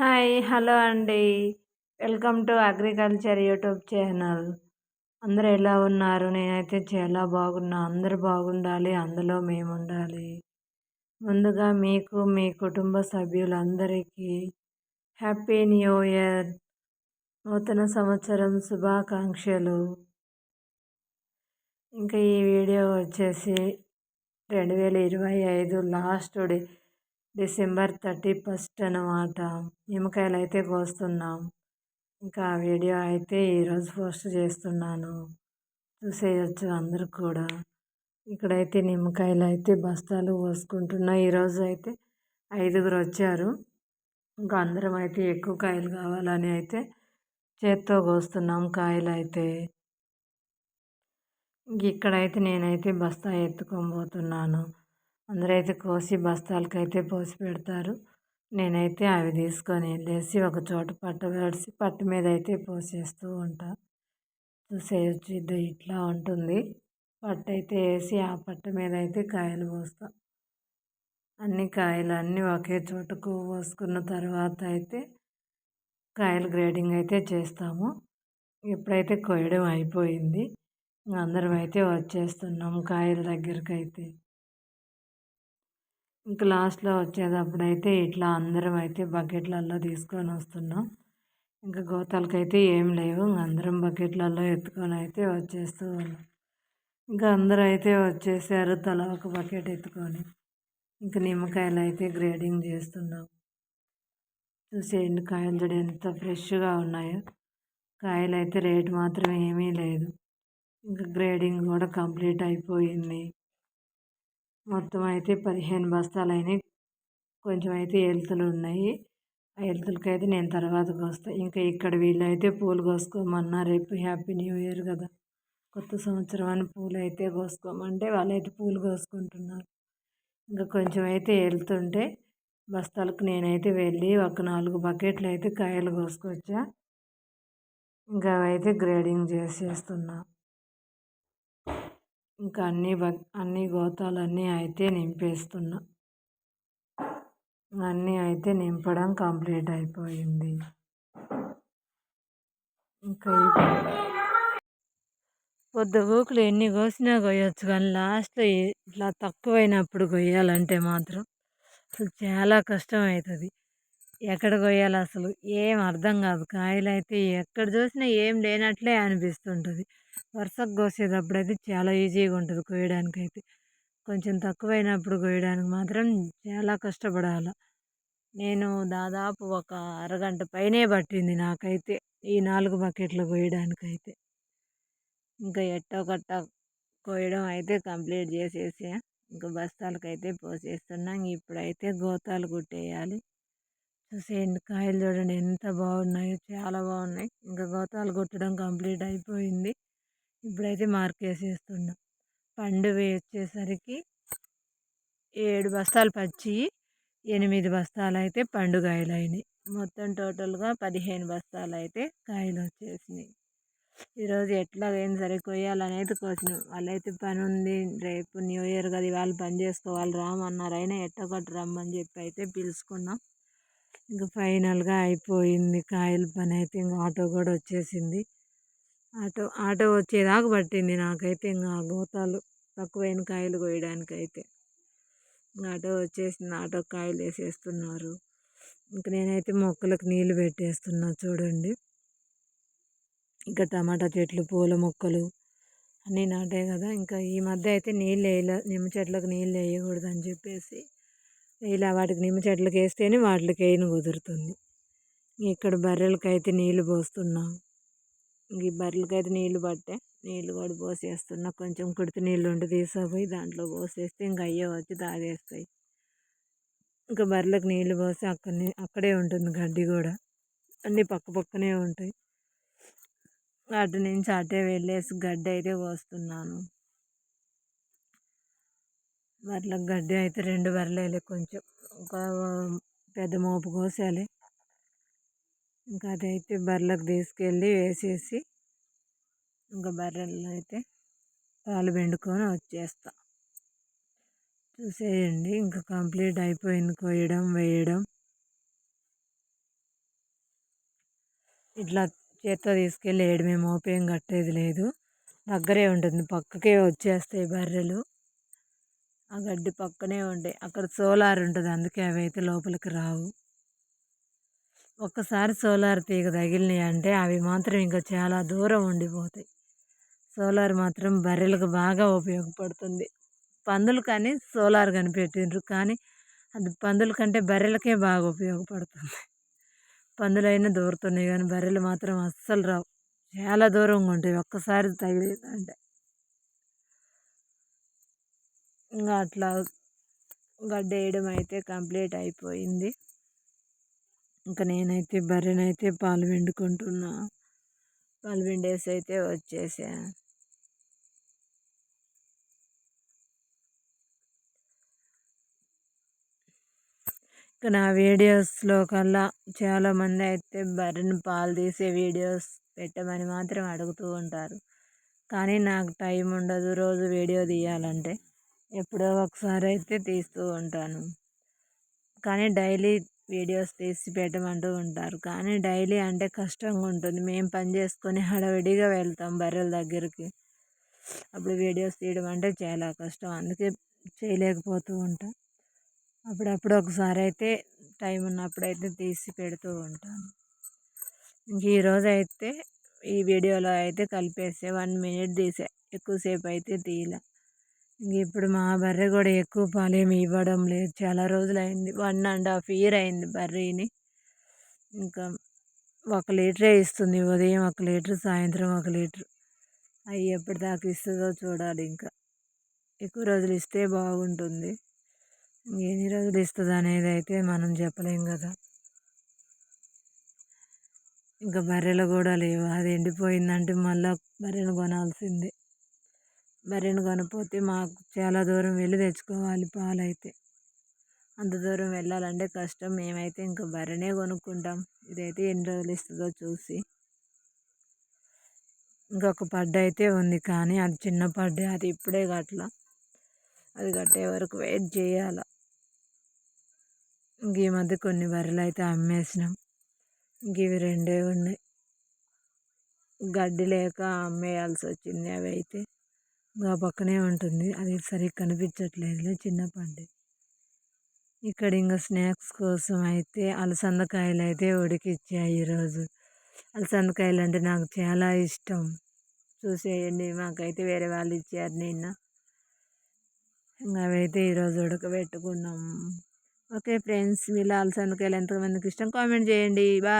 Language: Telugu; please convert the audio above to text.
హాయ్ హలో అండి. Welcome to agriculture YouTube channel. అందరూ ఎలా ఉన్నారు? నేనైతే చాలా బాగున్నా. అందరూ బాగుండాలి అందులో మేము ఉండాలి ముందుగా మీకు మీ కుటుంబ సభ్యులందరికీ హ్యాపీ న్యూ ఇయర్. నూతన సంవత్సరం శుభాకాంక్షలు. ఇంకా ఈ వీడియో వచ్చేసి రెండు వేల ఇరవై ఐదు last day December thirty first అనమాట నిమ్మకాయలు అయితే కోస్తున్నాం. ఇంకా వీడియో అయితే ఈరోజు పోస్ట్ చేస్తున్నాను. చూసేయచ్చు అందరు కూడా. ఇక్కడైతే నిమ్మకాయలు అయితే బస్తాలు పోసుకుంటున్నా. ఈరోజు అయితే ఐదుగురు వచ్చారు. ఇంకా అందరం అయితే ఎక్కువ కాయలు కావాలని అయితే చేత్తో కోస్తున్నాం కాయలు అయితే ఇక్కడైతే నేనైతే బస్తా ఎత్తుకొని పోతున్నాను. అందరైతే కోసి బస్తాలకైతే పోసి పెడతారు. నేనైతే అవి తీసుకొని వెళ్ళేసి ఒక చోట పట్ట వేసి పట్టు మీద అయితే పోసేస్తూ ఉంటా. చూసేయచ్చు ఇది ఇట్లా ఉంటుంది. పట్టు అయితే వేసి ఆ పట్టు మీద అయితే కాయలు పోస్తా. అన్ని కాయలు అన్నీ ఒకే చోటకు పోసుకున్న తర్వాత అయితే కాయలు గ్రేడింగ్ అయితే చేస్తాము. ఇప్పుడైతే కొయ్యడం అయిపోయింది. అందరం అయితే వచ్చేస్తున్నాం కాయల దగ్గరికి అయితే ఇంక లాస్ట్లో వచ్చేటప్పుడు అయితే ఇట్లా అందరం అయితే బకెట్లలో తీసుకొని వస్తున్నాం. ఇంకా గోతాలకైతే ఏం లేవు. అందరం బకెట్లలో ఎత్తుకొని అయితే వచ్చేస్తూ ఉన్నాం. ఇంకా అందరూ అయితే వచ్చేసారు తల ఒక బకెట్ ఎత్తుకొని. ఇంకా నిమ్మకాయలు అయితే గ్రేడింగ్ చేస్తున్నాం. చూసేయండి కాయలు చూడ ఎంత ఫ్రెష్గా ఉన్నాయో. కాయలు అయితే రేటు మాత్రం ఏమీ లేదు. ఇంకా గ్రేడింగ్ కూడా కంప్లీట్ అయిపోయింది. మొత్తం అయితే పదిహేను బస్తాలు అయినాయి కొంచెం అయితే ఎలుతులు ఉన్నాయి. ఆ ఎలుతులకి అయితే నేను తర్వాత వస్తాను ఇంకా ఇక్కడ వీళ్ళైతే పూలు కోసుకోమన్నా రేపు హ్యాపీ న్యూ ఇయర్ కదా. కొత్త సంవత్సరం అని పూలు అయితే కోసుకోమంటే వాళ్ళైతే పూలు కోసుకుంటున్నారు. ఇంకా కొంచెం అయితే వెళ్తుంటే బస్తాలకు నేనైతే వెళ్ళి ఒక నాలుగు బకెట్లు అయితే కాయలు కోసుకొచ్చా. ఇంకా అయితే గ్రేడింగ్ చేసేస్తున్నా. ఇంకా అన్ని బ అన్ని గోతాలన్నీ అయితే నింపేస్తున్నా. అన్నీ అయితే నింపడం కంప్లీట్ అయిపోయింది. ఇంకా పొద్దు పొద్దుగూకులు ఎన్ని కోసినా కొయ్యొచ్చు కానీ లాస్ట్లో ఇట్లా తక్కువైనప్పుడు కొయ్యాలంటే మాత్రం అసలు చాలా కష్టం అవుతుంది ఎక్కడ కొయ్యాలి అసలు? ఏం అర్థం కాదు. కాయలు అయితే ఎక్కడ చూసినా ఏం లేనట్లే అనిపిస్తుంటుంది. వరుసకు కోసేటప్పుడు అయితే చాలా ఈజీగా ఉంటుంది కోయడానికి అయితే కొంచెం తక్కువైనప్పుడు కోయడానికి మాత్రం చాలా కష్టపడాలి. నేను దాదాపు ఒక అరగంట పైనే పట్టింది నాకైతే ఈ నాలుగు బకెట్లు కోయడానికైతే ఇంకా ఎట్టో కట్ట కోయడం అయితే కంప్లీట్ చేసేసి. ఇంకా బస్తాలకైతే పోసేస్తున్నాం. ఇప్పుడైతే గోతాలు కుట్టేయాలి. చూసేయండి కాయలు చూడండి ఎంత బాగున్నాయో చాలా బాగున్నాయి. ఇంకా గోతాలు కొట్టడం కంప్లీట్ అయిపోయింది. ఇప్పుడైతే మార్కేసేస్తున్నాం. పండు వచ్చేసరికి ఏడు బస్తాలు పచ్చి ఎనిమిది బస్తాలు అయితే పండుగాయలు అయినాయి మొత్తం టోటల్గా పదిహేను బస్తాలు అయితే కాయలు వచ్చేసినాయి ఈరోజు ఎట్లా ఏం సరే కొయ్యాలనేది కోసినాం. వాళ్ళైతే పని ఉంది రేపు న్యూ ఇయర్ కదా వాళ్ళు పని చేసుకోవాలి రామన్నారు అయినా ఎట్టగొట్టు రమ్మని చెప్పి అయితే పిలుచుకున్నాం. ఇంకా ఫైనల్గా అయిపోయింది కాయల పని అయితే ఇంకా ఆటో కూడా వచ్చేసింది. ఆటో ఆటో వచ్చేదాకా పట్టింది నాకైతే ఇంకా గోతాలు తక్కువైన కాయలు కోయడానికి అయితే ఆటో వచ్చేసింది ఆటో కాయలు వేసేస్తున్నారు. ఇంక నేనైతే మొక్కలకు నీళ్ళు పెట్టేస్తున్నా చూడండి. ఇంకా టమాటా చెట్లు పూల మొక్కలు అన్నీ నాటాయి కదా ఇంకా ఈ మధ్య అయితే నీళ్ళు వేయలే నిమ్మ చెట్లకు నీళ్ళు వేయకూడదు అని చెప్పేసి ఇలా వాటికి నిమ్మ చెట్లకి వేస్తేనే వాటికి అయిన కుదురుతుంది. ఇక్కడ బర్రెలకి అయితే నీళ్ళు పోస్తున్నాం. ఈ బర్రెలకి అయితే నీళ్ళు పట్టే నీళ్ళు కూడా పోసేస్తున్నా. కొంచెం కుడితి నీళ్ళు ఉండి తీసుకుపోయి దాంట్లో పోసేస్తే ఇంకా అయ్యే వచ్చి తాగేస్తాయి. ఇంకా బర్రెలకు నీళ్ళు పోసి అక్కడనే అక్కడే ఉంటుంది గడ్డి కూడా. అన్నీ పక్క పక్కనే ఉంటాయి. అటు నుంచి అటే వెళ్ళేసి గడ్డి అయితే పోస్తున్నాను. బర్రెలకు గడ్డి అయితే రెండు బర్రెలు కొంచెం. ఒక పెద్ద మోపు కోసేయాలి. ఇంకా అదైతే బర్రెలకు తీసుకెళ్ళి వేసేసి ఇంకా బర్రెలు అయితే పాలు పిండుకొని వచ్చేస్తా. చూసేయండి ఇంకా కంప్లీట్ అయిపోయింది కొయ్యడం వేయడం. ఇట్లా చేత్తో తీసుకెళ్ళి ఏడమే మోపేం కట్టేది లేదు. దగ్గరే ఉంటుంది పక్కకే వచ్చేస్తాయి బర్రెలు. ఆ గడ్డి పక్కనే ఉంటాయి అక్కడ సోలార్ ఉంటుంది. అందుకే అవి అయితే లోపలికి రావు. ఒక్కసారి సోలార్ తీగ తగిలినాయి అంటే అవి మాత్రం ఇంకా చాలా దూరం ఉండిపోతాయి. సోలార్ మాత్రం బర్రెలకు బాగా ఉపయోగపడుతుంది. పందులు కానీ సోలార్ కనిపెట్టిండ్రు కానీ అది పందుల కంటే బర్రెలకే బాగా ఉపయోగపడుతుంది. పందులైనా దూరుతున్నాయి కానీ బర్రెలు మాత్రం అస్సలు రావు. చాలా దూరంగా ఉంటాయి. ఒక్కసారి తగిలిందంటే. ఇంకా అట్లా గడ్డ వేయడం అయితే కంప్లీట్ అయిపోయింది. ఇంకా నేనైతే బర్రెనైతే పాలు పిండుకుంటున్నా. పాలు పిండేసి అయితే వచ్చేసా. ఇంకా నా వీడియోస్లో కల్లా చాలామంది అయితే బర్రెని పాలు తీసే వీడియోస్ పెట్టమని మాత్రం అడుగుతూ ఉంటారు. కానీ నాకు టైం ఉండదు రోజు వీడియో తీయాలంటే. ఎప్పుడో ఒకసారి అయితే తీస్తూ ఉంటాను. కానీ డైలీ వీడియోస్ తీసి పెట్టమంటూ ఉంటారు. కానీ డైలీ అంటే కష్టంగా ఉంటుంది. మేము పని చేసుకొని హడావిడిగా వెళ్తాం బర్రెల దగ్గరికి. అప్పుడు వీడియోస్ తీయడం అంటే చాలా కష్టం. అందుకే చేయలేకపోతూ ఉంటాం. అప్పుడప్పుడు ఒకసారి అయితే టైం ఉన్నప్పుడు అయితే తీసి పెడుతూ ఉంటాను ఇంక ఈరోజు అయితే ఈ వీడియోలో అయితే కలిపేసే. వన్ మినిట్ తీసే. ఎక్కువసేపు అయితే తీయలే. ఇప్పుడు మా బర్రె కూడా ఎక్కువ పాలేమి ఇవ్వడం లేదు. చాలా రోజులు అయింది వన్ అండ్ హాఫ్ ఇయర్ అయింది బర్రెని. ఇంకా ఒక లీటరే ఇస్తుంది. ఉదయం ఒక లీటర్ సాయంత్రం ఒక లీటర్. అవి ఎప్పటిదాకా ఇస్తుందో చూడాలి ఇంకా. ఎక్కువ రోజులు ఇస్తే బాగుంటుంది. ఎన్ని రోజులు ఇస్తుంది అనేది అయితే మనం చెప్పలేం కదా. ఇంకా బర్రెలు కూడా లేవు. అది ఎండిపోయిందంటే మళ్ళీ బర్రెలు కొనాల్సిందే. బర్రెను కొనపోతే మాకు చాలా దూరం వెళ్ళి తెచ్చుకోవాలి పాలు అయితే అంత దూరం వెళ్ళాలంటే కష్టం. మేమైతే ఇంకా బర్రెనే కొనుక్కుంటాం. ఇదైతే ఎన్ని రోజులు ఇస్తుందో చూసి. ఇంకొక పడ్డ అయితే ఉంది కానీ అది చిన్న పడ్డ. అది ఇప్పుడే కట్ల అది కట్టే వరకు వెయిట్ చేయాల. ఇంక ఈ మధ్య కొన్ని బర్రెలు అయితే అమ్మేసినాం. ఇంక ఇవి రెండే ఉన్నాయి. గడ్డి లేక అమ్మేయాల్సి వచ్చింది అవి అయితే. ఆ పక్కనే ఉంటుంది. అది సరిగ్గా కనిపించట్లేదు చిన్న పండు ఇక్కడ ఇంకా స్నాక్స్ కోసం అయితే అలసందకాయలు అయితే ఉడికిచ్చాయి ఈరోజు. అలసందకాయలు అంటే నాకు చాలా ఇష్టం. చూసేయండి మాకైతే వేరే వాళ్ళు ఇచ్చారు నిన్న. ఇంకా అవైతే ఈరోజు ఉడకబెట్టుకున్నాం. ఓకే ఫ్రెండ్స్ మీలో అలసందకాయలు ఎంతమందికి ఇష్టం కామెంట్ చేయండి. బాయ్.